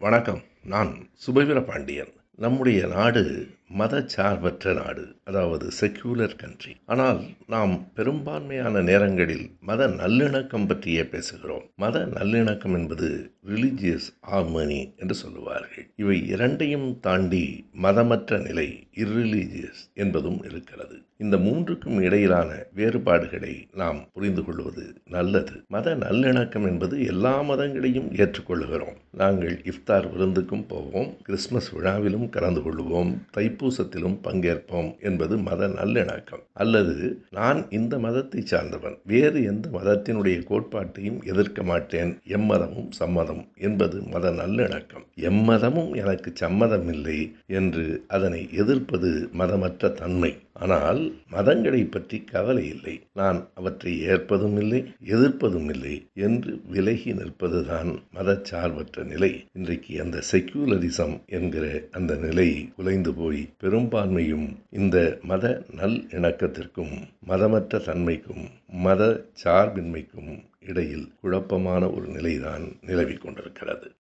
வணக்கம். நான் சுபவீர பாண்டியன். நம்முடைய நாடு மதச்சார்பற்ற நாடு அதாவது செக்யூலர் கண்ட்ரி ஆனால் நாம் பெரும்பான்மையான நேரங்களில் மத நல்லிணக்கம் பற்றியே பேசுகிறோம். மத நல்லிணக்கம் என்பது ரிலிஜியஸ் ஹார்மனி என்று சொல்லுவார்கள். இவை இரண்டையும் தாண்டி மதமற்ற நிலை இர்ரிலீஜியஸ் என்பதும் இருக்கிறது. இந்த மூன்றுக்கும் இடையிலான வேறுபாடுகளை நாம் புரிந்து கொள்வது நல்லது. மத நல்லிணக்கம் என்பது எல்லா மதங்களையும் ஏற்றுக்கொள்கிறோம் நாங்கள் இஃப்தார் விருந்துக்கும் போவோம் கிறிஸ்மஸ் விழாவிலும் கலந்து கொள்வோம் தைப்பூசத்திலும் பங்கேற்போம் என்பது மத நல்லிணக்கம். அல்லது நான் இந்த மதத்தை சார்ந்தவன் வேறு எந்த மதத்தினுடைய கோட்பாட்டையும் எதிர்க்க மாட்டேன் எம்மதமும் சம்மதம் என்பது மத நல்லிணக்கம். எம்மதமும் எனக்கு சம்மதம் இல்லை என்று அதனை எதிர்ப்பது மதமற்ற தன்மை. ஆனால் மதங்களை பற்றி கவலை இல்லை. நான் அவற்றை ஏற்பதும் இல்லை எதிர்ப்பதும் இல்லை என்று விலகி நிற்பதுதான் மதச்சார்பற்ற நிலை. இன்றைக்கு அந்த செக்யூலரிசம் என்கிற அந்த நிலை குலைந்து போய் பெரும்பான்மையும் இந்த மத நல் இணக்கத்திற்கும் மதமற்ற தன்மைக்கும் மத சார்பின்மைக்கும் இடையில் குழப்பமான ஒரு நிலைதான் நிலவிக் கொண்டிருக்கிறது.